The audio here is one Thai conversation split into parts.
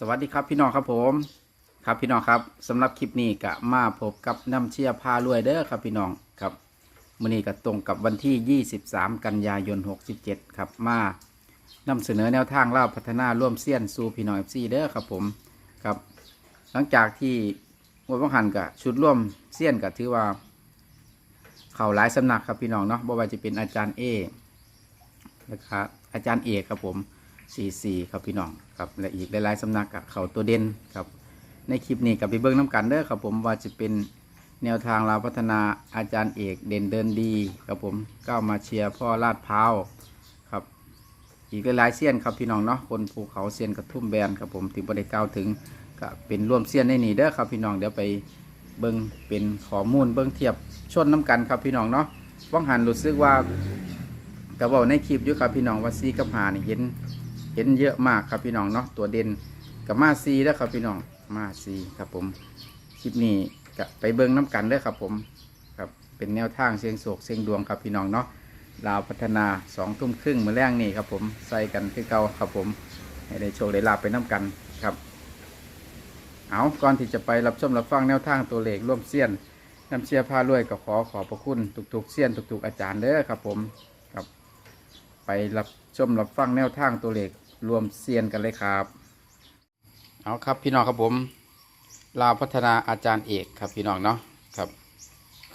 สวัสดีครับพี่น้องครับผม ครับพี่น้องครับสำหรับคลิปนี้ก็มาพบกับน้ำเชียพารวยเด้อครับพี่น้องครับมื้อนี้ก็ตรงกับวันที่ 23 กันยายน 67 ครับมานำเสนอแนวทางเล่าพัฒนาร่วมเซียนสู่พี่น้องเอฟซีเด้อครับผมครับหลังจากที่งวดวังหันกับชุดร่วมเซียนก็ถือว่า เข่าหลายสำนักครับพี่น้องเนาะบ่ว่าจะเป็นอาจารย์เอนะครับอาจารย์เอกครับผม 44ครับพี่น้องครับและอีกหลายๆสำนักกับเขาตัวเด่นครับในคลิปนี้กับไปเบิ้งน้ำกันเด้อครับผมว่าจะเป็นแนวทางเราพัฒนาอาจารย์เอกเด่นเดินดีครับผมก้าวมาเชียร์พ่อลาดพร้าวครับ อีกหลายๆเซียนครับพี่น้องเนาะคนภูเขาเซียนกระทุ่มแบนครับผมที่บริกล่าวถึงก็เป็นร่วมเซียนในนี่เด้อครับพี่น้องเดี๋ยวไปเบิ้งเป็นข้อมูลเบิ้งเทียบชนน้ำกันครับพี่น้องเนาะว่างหันรู้สึกว่าก็บอกในคลิปอยู่ครับพี่น้องว่าซีกับหานี่เห็น เห็นเยอะมากครับพี่น้องเนาะตัวเด่นกับมาซีแล้วครับพี่น้องมาซีครับผมคลิปนี้ก็ไปเบิ้งน้ำกันเด้อครับผมครับเป็นแนวทางเสียงโศกเสียงดวงครับพี่น้องเนาะลาวพัฒนาสองทุ่มครึ่งมือแรงนี่ครับผมใส่กันคือเก่าครับผมให้ได้โชคได้ลาบไปน้ำกันครับ เอาก่อนที่จะไปรับชมรับฟังแนวทางตัวเลขร่วมเสี้ยนน้ำเชียร์พารวยก็ขอขอบพระคุณทุกๆเสี้ยนทุกๆอาจารย์เด้อครับผมครับ ไปรับชมรับฟังแนวทางตัวเลข รวมเซียนกันเลยครับ เอาครับพี่น้องครับผมลาวพัฒนาอาจารย์เอกครับพี่น้องเนาะครับ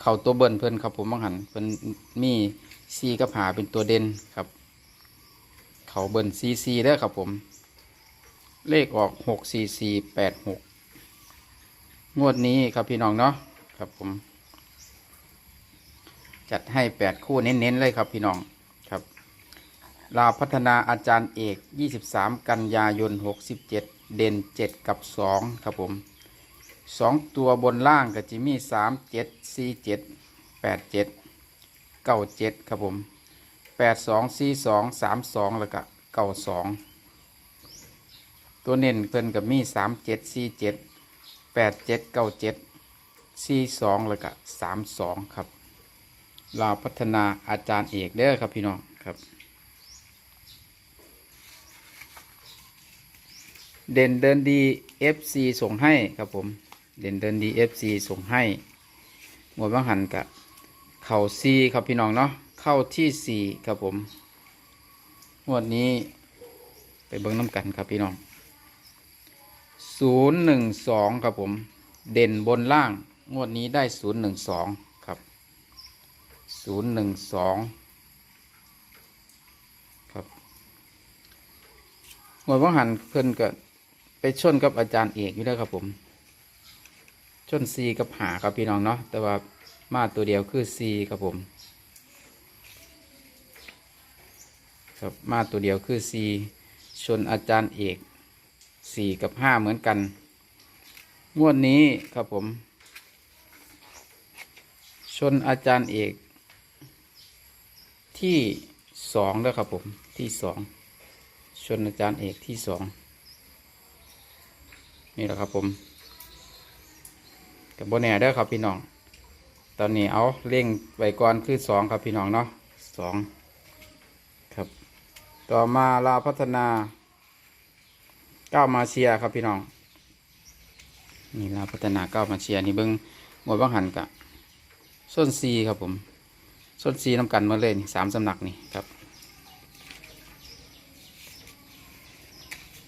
เข่าตัวเบิ้ลเพื่อนครับผมบังหันเพื่อนมีซีกับหาเป็นตัวเด่นครับ เข่าเบิ้ลซีซีเด้อครับผม เลขออกหกสี่สี่แปดหกงวดนี้ครับพี่น้องเนาะครับผม จัดให้แปดคู่เน้นๆเลยครับพี่น้อง ลาวพัฒนาอาจารย์เอก 23 กันยายน 67 เด่น 7 กับ 2 ครับผม 2 ตัวบนล่างก็จะมี3 7 4 7 8 7 9 7 ครับผม 8 2 4 2 3 2 แล้วก็9 2ตัวเน้นเพิ่นกับมี่3 7 4 7 8 7 9 7 4 2แล้วก็3 2 ครับลาวพัฒนาอาจารย์เอกเด้อครับพี่น้องครับ เด่นเดินดี FC ส่งให้ครับผม เด่นเดินดี FC ส่งให้หมวดว่างหันกับเข่าซีครับพี่น้องเนาะเข้าที่สี่ครับผมงวดนี้ไปเบิ้งน้ำกันครับพี่น้องศูนย์หนึ่งสองครับผม เด่นบนล่าง งวดนี้ได้ศูนย์หนึ่งสองครับศูนย์หนึ่งสองครับงวดว่างหันเพิ่นก็ ไปชนกับอาจารย์เอกอยู่แล้วครับผม ชนซีกับหาครับพี่น้องเนาะแต่ว่ามาตัวเดียวคือซีครับผมครับมาตัวเดียวคือซีชนอาจารย์เอกสี่กับห้าเหมือนกัน งวดนี้ครับผม ชนอาจารย์เอกที่สองแล้วครับผมที่สองชนอาจารย์เอกที่สอง นี่แหละครับผมกับโบแน่เด้อครับพี่น้อง ตอนนี้เอาเร่งไว้ก่อนคือสองครับพี่น้องเนาะสองครับ ต่อมาลาพัฒนาก้าวมาเชียครับพี่น้อง นี่ลาพัฒนาก้าวมาเชียนี่เบิ้งหมดบ้างหันกะส้นซีครับผมส้นซีน้ำกันมาเลยนี่สามสำนักนี่ครับ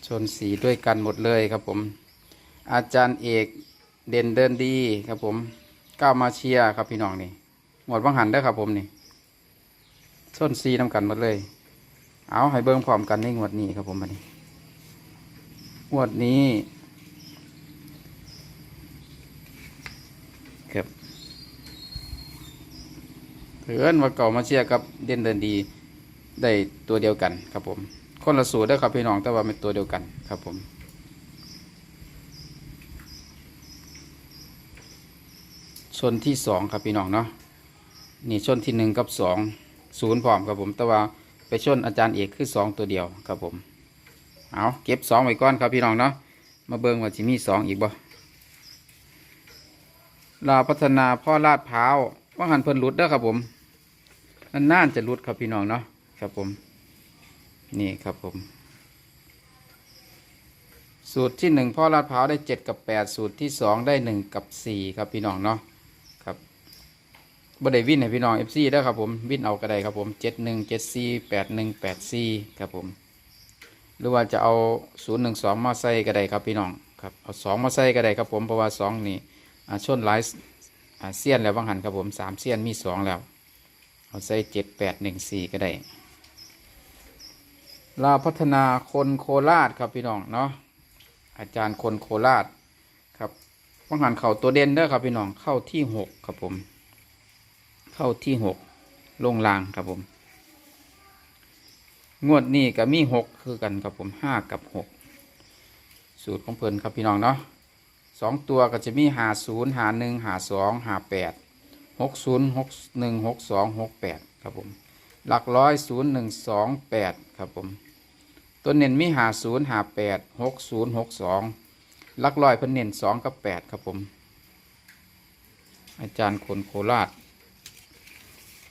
ชนสีด้วยกันหมดเลยครับผม อาจารย์เอกเด่นเดินดีครับผมก้าวมาเชียร์ครับพี่น้องนี่หมดวังหันได้ครับผมนี่ชนสีน้ำกันหมดเลย เอาให้เบิ้งพร้อมกันในงวดนี้ครับผมบัดนี้งวดนี้ครับเพื่อนว่าเก่ามาเชียร์กับเด่นเดินดีได้ตัวเดียวกันครับผม คนละสูตรเด้ครับพี่น้องแต่ว่าเป็นตัวเดียวกันครับผม ชนที่สองครับพี่น้องเนาะนี่ชนที่หนึ่งกับสองศูนย์พร้อมครับผมแต่ว่าไปชนอาจารย์เอกคือสองตัวเดียวครับผมเอาเก็บสองไว้ก่อนครับพี่น้องเนาะมาเบิ่งว่าจะมีสองอีกบ่ลาพัฒนาพ่อลาดพร้าวว่าหันเพิ่นหลุดเด้อครับผมนานๆจะหลุดครับพี่น้องเนาะครับผม นี่ครับผม สูตรที่หนึ่งพ่อลาดพร้าวได้เจ็ดกับแปดสูตรที่สองได้หนึ่งกับสี่ครับพี่น้องเนาะ บ่ได้วินให้พี่น้องเอฟซีได้ครับผมวินเอาก็ได้ครับผมเจ็ดหนึ่งเจ็ดสี่แปดหนึ่งแปดสี่ครับผม หรือว่าจะเอาศูนย์หนึ่งสองมาใส่ก็ได้ครับพี่น้องครับเอาสองมาใส่ก็ได้ครับผมเพราะว่าสองนี่อ่าชนหลายเสี้ยนแล้วบางหันครับผมสามเสี้ยนมีสองแล้ว เอาใส่เจ็ดแปดหนึ่งสี่ก็ได้ลาพัฒนาคนโคราชครับพี่น้องเนาะอาจารย์คนโคราชครับบางหันเข่าตัวเด่นเด้อครับพี่น้องเข้าที่หกครับผม เข้าที่หกลงลางครับผม งวดนี้ก็มีหกคือกันครับผมห้ากับหกสูตรของเพลินครับพี่น้องเนาะสองตัวก็จะมีหาศูนย์หาหนึ่งหาสองหาแปดหกศูนย์หกหนึ่งหกสองหกแปดครับผม หลักร้อยศูนย์หนึ่งสองแปดครับผม ตัวเน้นมีหาศูนย์หาแปดหกศูนย์หกสองหลักร้อยเพิ่นเน้นสองกับแปดครับผม อาจารย์คนโคราช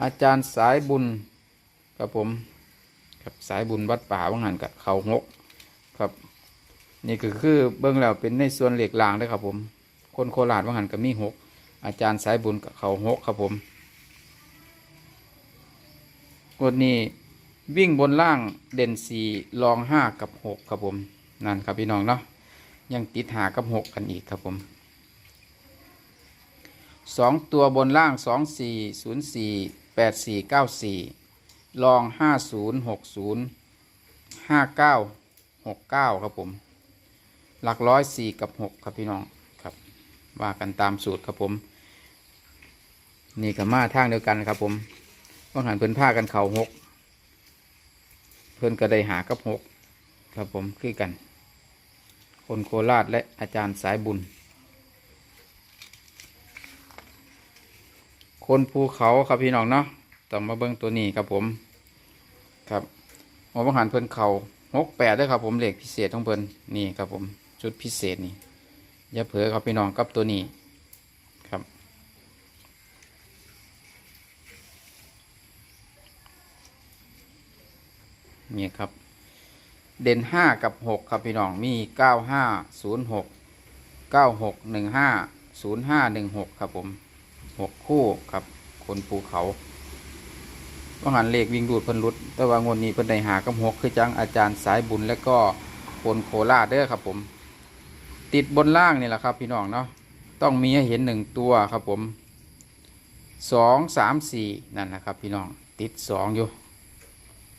อาจารย์สายบุญครับผมครับสายบุญวัดป่าว่างหันกับเขาหกครับ นี่ก็คือเบื้องแล้วเป็นในส่วนเหล็กลางด้วยครับผม คนโคราชว่างหันกับมีหกอาจารย์สายบุญกับเขาหกครับผมงวดนี้วิ่งบนล่างเด่นสี่รองห้ากับหกครับผมนั่นครับพี่น้องเนาะยังติดหากับหกกันอีกครับผมสองตัวบนล่างสองสี่ศูนย์สี่ แปดสี่เก้าสี่ลองห้าศูนย์หกศูนย์ห้าเก้าหกเก้าครับผม หลักร้อยสี่กับหกครับพี่น้องครับ ว่ากันตามสูตรครับผม นี่กับมาทางเดียวกันครับผมว่างหันเพิ่นผ้ากันเข่าหกเพิ่นก็ได้หากับหกครับผมคือกัน คนโคราชและอาจารย์สายบุญ คนภูเขาครับพี่น้องเนาะต้องมาเบิ่งตัวนี้ครับผม ครับหมอบังหันเพิ่นเขาหกแปดด้วยครับผมเหล็กพิเศษของเพิ่นนี่ครับผมชุดพิเศษนี่อย่าเผลอครับพี่น้องกับตัวนี้ครับ นี่ครับ เด่นห้ากับหกครับพี่น้องมีเก้าห้าศูนย์หกเก้าหกหนึ่งห้าศูนย์ห้าหนึ่งหกครับผม หกคู่ครับคนภูเขาว่าหันเลขวิ่งดูดเพิ่นรุด แต่ว่างวดนี้เพิ่นได้หากำหกคือจังอาจารย์สายบุญและก็คนโคราชเด้อครับผม ติดบนล่างนี่แหละครับ พี่น้องเนาะต้องมีให้เห็นหนึ่งตัวครับผมสองสามสี่นั่นนะครับ พี่น้องติดสองอยู่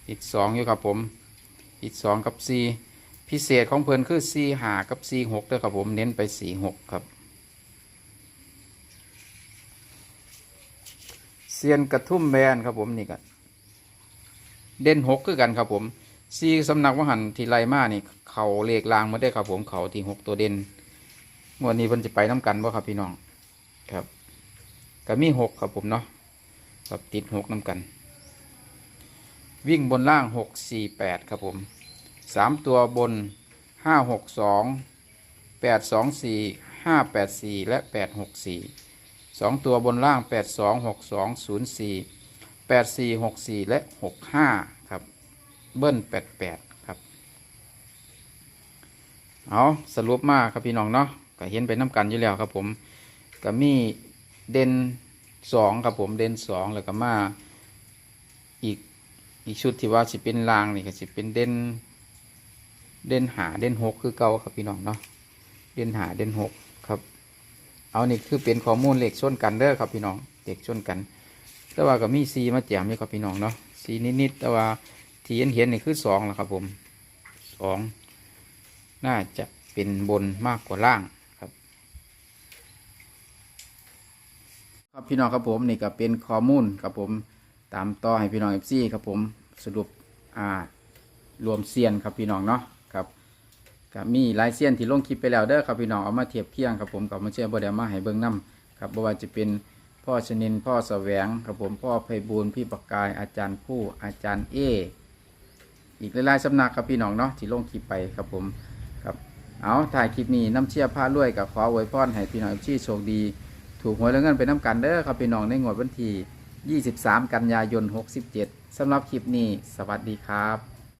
ติดสองอยู่ครับผม ติดสองกับสี่พิเศษของเพิ่นคือสี่หากับสี่หกเด้อครับผมเน้นไปสี่หกครับ ซียนกระทุ่มแบนครับผมนี่กันเด่นหกคือกันครับผมซีสำนักวหันทีไรมานี่ เขาเลขลางมาได้ครับผมเขาที่หกตัวเด่นงวันนี้เพิ่นจะไปน้กันบ่ครับพี่น้องครับก็มีหกครับผมเนาะครับติดหกน้กัน วิ่งบนล่างหกสี่แปดครับผมสามตัวบนห้าหกสองแปดสองสี่ห้าแปดสี่และแปดหกสี่ งตัวบนล่างแปดสองหกสองศูนย์สี่แปดสี่หกสี่และหกห้าครับ เบิ้ลแปดแปดครับ เอาสรุปมากครับพี่น้องเนาะก็เห็นไปน้ำกันอยู่แล้วครับผมก็มีเด่นสองครับผมเด่นสองแล้วก็มาอีกอีกชุดที่ว่าสิเป็นลางนี่ก็สิเป็นเด่นเด่นหาเด่นหกคือเก่าครับพี่น้องเนาะเด่นหาเด่นหกครับ เอานี่คือเป็นข้อมูลเหล็กชนกันเด้อครับพี่น้องเหล็กชนกัน แต่ว่าก็มีซีมาแจมนี่ครับพี่น้องเนาะซีนิดๆแต่ว่าที่เห็นเห็นนี่คือสองแหละครับผมสองน่าจะเป็นบนมากกว่าล่างครับ ครับพี่น้องครับผมนี่ก็เป็นข้อมูลครับผมตามต่อให้พี่น้องเอฟซีครับผมสรุปอ่ารวมเซียนครับพี่น้องเนาะ ครับมีหลายเซียนที่ลงคลิปไปแล้วเด้อครับพี่น้องเอามาเทียบเคียงครับผมกับมาเชื่อบ่ได้มาให้เบิ่งนํครับบ่ว่าจะเป็นพ่อชนินพ่อแสวงครับผมพ่อไพบูลพี่ประกายอาจารย์ผู้อาจารย์เออีกหลายๆสำนักครับพี่น้องเนาะที่ลงคลิปไปครับผมครับเอาถ่ายคลิปนี้น้ำเชี่ยผ้ารวยกับขออวยพรให้พี่น้องที่โชคดี ถูกหวยแล้วเงินไปน้ำกันเด้อครับพี่น้องในงวดวันที่ 23 กันยายน 67สำหรับคลิปนี้ สวัสดีครับ